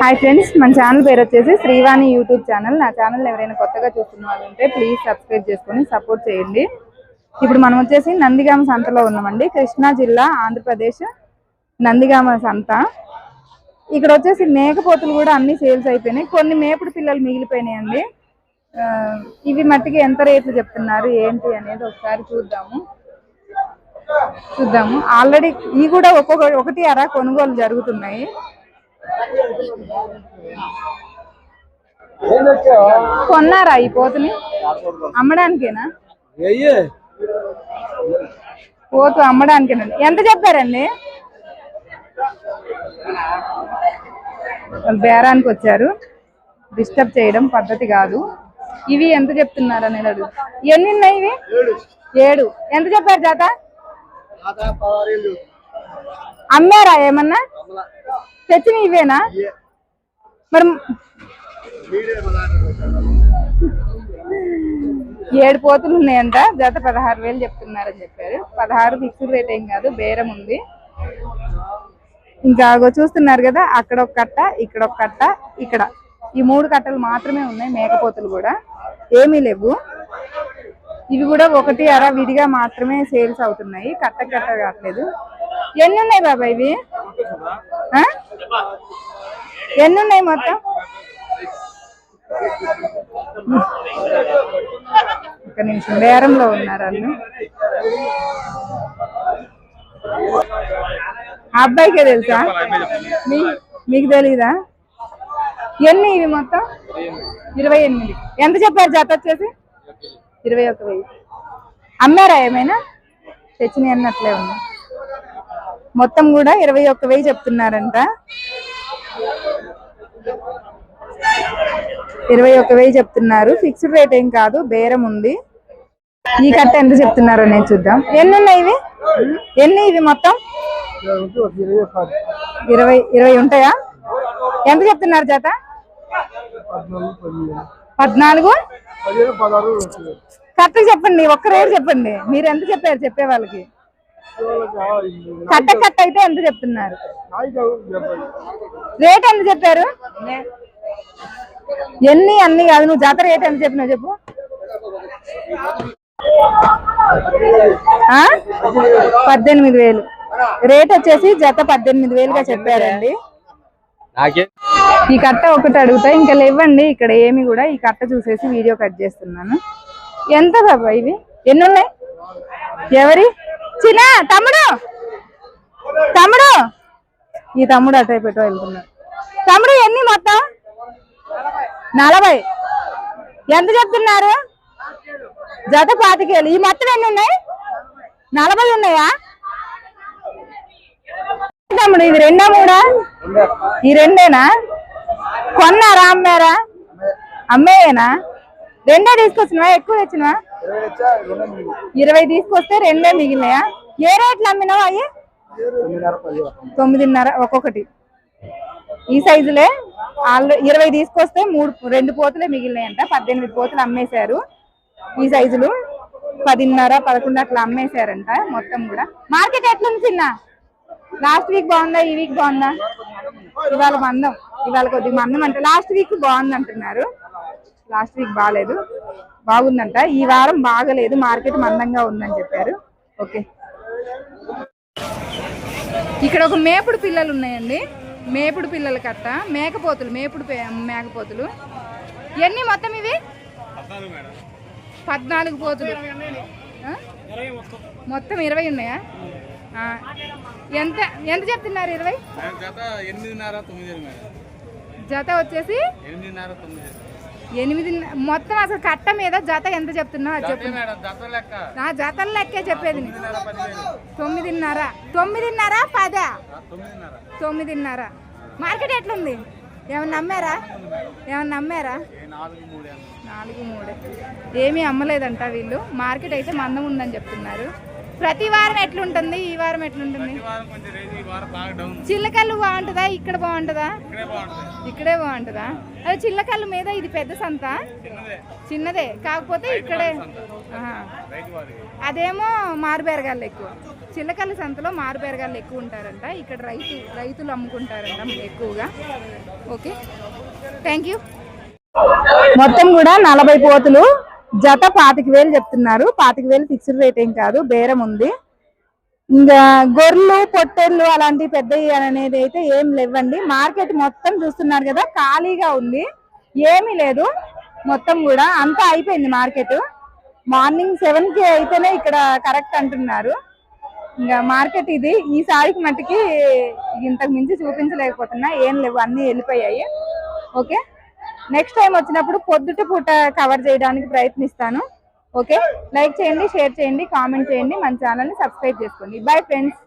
Hi friends మన channel పేరు వచ్చేసి శ్రీవాణి యూట్యూబ్ ఛానల్ నా ఛానల్ ఎవరైనా కొత్తగా చూస్తున్న వాళ్ళు ఉంటే ప్లీజ్ సబ్స్క్రైబ్ చేసుకొని సపోర్ట్ చేయండి. ఇప్పుడు మనం వచ్చేసి నందిగామ సంతలో ఉన్నామండి. కృష్ణా జిల్లా ఆంధ్రప్రదేశ్ నందిగామ సంత. ఇక్కడ వచ్చేసి మేకపోతులు కూడా అన్ని సేల్స్ అయిపోయినాయి. కొన్ని మేపుడు పిల్లలు మిగిలిపోయినాయండి. ఇవి మట్టికి ఎంత రేట్లు చెప్తున్నారు? ఏంటి అనేది ఒకసారి చూద్దాము. చూద్దాము. ఆల్రెడీ ఇవి కూడా ఒక్కొక్క ఒకటి అరా కొనుగోలు జరుగుతున్నాయి. కొన్నారా ఈ పోతుని? అమ్మడానికేనా? పోతు అమ్మడానికేనా? ఎంత చెప్పారండి? బేరానికి వచ్చారు. డిస్టర్బ్ చేయడం పద్ధతి కాదు. ఇవి ఎంత చెప్తున్నారు అనేది అడుగు. ఎన్ని ఉన్నాయి ఇవి ఏడు. ఎంత చెప్పారు జాత? అమ్మారా ఏమన్నా? తెచ్చిన ఇవేనా మరి ఏడు పోతులు ఉన్నాయంట. జత పదహారు వేలు చెప్తున్నారని చెప్పారు. పదహారు ఫిక్స్డ్ రేట్ ఏం కాదు బేరం ఉంది. ఇంకా చూస్తున్నారు కదా అక్కడ ఒక కట్ట ఇక్కడ ఒక కట్ట ఇక్కడ. ఈ మూడు కట్టలు మాత్రమే ఉన్నాయి మేకపోతులు కూడా. ఏమీ లేవు. ఇవి కూడా ఒకటి అర విడిగా మాత్రమే సేల్స్ అవుతున్నాయి. కట్ట కట్ట కావట్లేదు ఎన్ని ఉన్నాయి బాబా ఇవి? ఆ? ఎన్ని ఉన్నాయి మొత్తం? ఒక నిమిషం బేరంలో ఉన్నారు వాళ్ళు అబ్బాయికే తెలుసా? మీకు తెలీదా? ఎన్ని ఇవి మొత్తం? ఇరవై ఎనిమిది. ఎంత చెప్పారు జత వచ్చేసి? ఇరవై ఒక వెయ్యి. అమ్మారా ఏమైనా? తెచ్చినవి అన్నట్లే ఉంది మొత్తం కూడా ఇరవై ఒక్క వెయ్యి చెప్తున్నారంట. ఇరవై ఒక్క వెయ్యి చెప్తున్నారు. ఫిక్స్డ్ రేట్ ఏం కాదు బేరం ఉంది. ఈ కట్ట ఎంత చెప్తున్నారో నేను చూద్దాం. ఎన్ని ఉన్నాయి ఇవి? ఎన్ని ఇవి మొత్తం? ఇరవై ఇరవై ఉంటాయా? ఎంత చెప్తున్నారు జత? పద్నాలుగు? కరెక్ట్ చెప్పండి ఒక్క రేటు చెప్పండి. మీరు ఎంత చెప్పారు చెప్పే వాళ్ళకి? కట్ట కట్ట అయితే ఎంత చెప్తున్నారు? రేట్ ఎంత చెప్పారు? ఎన్ని అన్ని కాదు నువ్వు జాతర రేట్ ఎంత చెప్పినావు చెప్పు? పద్దెనిమిది వేలు. రేట్ వచ్చేసి జత పద్దెనిమిది వేలుగా చెప్పారండి. ఈ కట్ట ఒకటి అడుగుతా ఇంకా లేవండి ఇక్కడ ఏమి కూడా ఈ కట్ట చూసేసి వీడియో కట్ చేస్తున్నాను. ఎంత బాబా ఇవి? ఎన్ని ఉన్నాయి ఎవరి? చిన్న తమ్ముడు? తమ్ముడు? ఈ తమ్ముడు అటే పెట్టు వెళ్తున్నాడు. తమ్ముడు ఎన్ని మొత్తం? నలభై. ఎంత చెప్తున్నారు? జత పాతికేలు. ఈ మొత్తం ఎన్ని ఉన్నాయి నలభై ఉన్నాయా? తమ్ముడు ఇది రెండా మూడా? ఈ రెండేనా? కొన్నారా అమ్మారా? అమ్మేయేనా? రెండే తీసుకొచ్చినవా? ఎక్కువ తెచ్చినవా? ఇరవై తీసుకొస్తే రెండే మిగిలినాయా? ఏ రేట్లు అమ్మినావా అయ్యి? తొమ్మిదిన్నర ఒక్కొక్కటి. ఈ సైజులే? ఆల్రెడీ ఇరవై తీసుకొస్తే మూడు రెండు పోతులే మిగిలినాయంట. పద్దెనిమిది పోతులు అమ్మేశారు ఈ సైజులు. పదిన్నర పదకొండు అట్లా అమ్మేశారంట మొత్తం కూడా. మార్కెట్ ఎట్లుంది చిన్న? లాస్ట్ వీక్ బాగుందా? ఈ వీక్ బాగుందా? ఇవాళ మందం. ఇవాళ కొద్దిగా మందం అంటే. లాస్ట్ వీక్ బాగుంది అంటున్నారు లాస్ట్ వీక్ బాగాలేదు బాగుందంట. ఈ వారం బాగలేదు. మార్కెట్ మందంగా ఉందని చెప్పారు. ఓకే ఇక్కడ ఒక మేపుడు పిల్లలు ఉన్నాయండి. మేపుడు పిల్లల కట్ట. మేకపోతులు మేపుడు మేకపోతులు. ఎన్ని మొత్తం ఇవి? పద్నాలుగు పోతులు? మొత్తం ఇరవై ఉన్నాయా. ఎంత ఎంత చెప్తున్నారు ఇరవై? జత వచ్చేసి ఎనిమిది మొత్తం అసలు కట్ట మీద జత ఎంత చెప్తున్నావు అది చెప్పు. నా జతల లెక్కే. చెప్పేది. తొమ్మిదిన్నర తొమ్మిదిన్నర. పదా. తొమ్మిదిన్నర. మార్కెట్ ఎట్లుంది? ఏమన్నా అమ్మారా ఏమన్నా ఎనిమిది. నాలుగు మూడు. ఏమీ అమ్మలేదంట వీళ్ళు. మార్కెట్ అయితే మందం ఉందని చెప్తున్నారు. ప్రతి వారం ఎట్లుంటుంది? ఈ వారం ఎట్లుంటుంది? ఈ వారం కొంచెం రేంజ్ ఈ వారం బాగా డౌన్. చిల్లకల్లు బాగుంటుందా? ఇక్కడ బాగుంటుందా? ఇక్కడే బాగుంటుంది. ఇక్కడే బాగుంటుందా? అదే చిల్లకల్లు మీద ఇది పెద్ద సంత? చిన్నదే. చిన్నదే. కాకపోతే ఇక్కడే అదేమో మారుబేరగాళ్ళు ఎక్కువ. చిల్లకల్లు సంతలో మారుబేరగాళ్ళు ఎక్కువ ఉంటారంట. ఇక్కడ రైతు రైతులు అమ్ముకుంటారంట ఎక్కువగా. ఓకే. థ్యాంక్ యూ మొత్తం కూడా నలభై పోతులు. జత పాతిక వేలు చెప్తున్నారు. పాతిక వేలు ఫిక్స్డ్ రేట్ ఏం కాదు బేరం ఉంది. ఇంకా గొర్రెలు పొట్టెళ్ళు అలాంటి పెద్దవి అనేది అయితే ఏం లేవండి. మార్కెట్ మొత్తం చూస్తున్నారు కదా ఖాళీగా ఉంది. ఏమీ లేదు. మొత్తం కూడా అంతా అయిపోయింది మార్కెట్. మార్నింగ్ సెవెన్కి అయితేనే ఇక్కడ కరెక్ట్ అంటున్నారు. ఇంకా మార్కెట్ ఇది ఈసారికి మట్టుకి ఇంతకు మించి చూపించలేకపోతున్నా. ఏం లేవు అన్ని వెళ్ళిపోయాయి. ఓకే? నెక్స్ట్ టైం వచ్చినప్పుడు పొద్దుట పూట కవర్ చేయడానికి ప్రయత్నిస్తాను. ఓకే లైక్ చేయండి షేర్ చేయండి కామెంట్ చేయండి. మన ఛానల్ని సబ్స్క్రైబ్ చేసుకోండి. Bye friends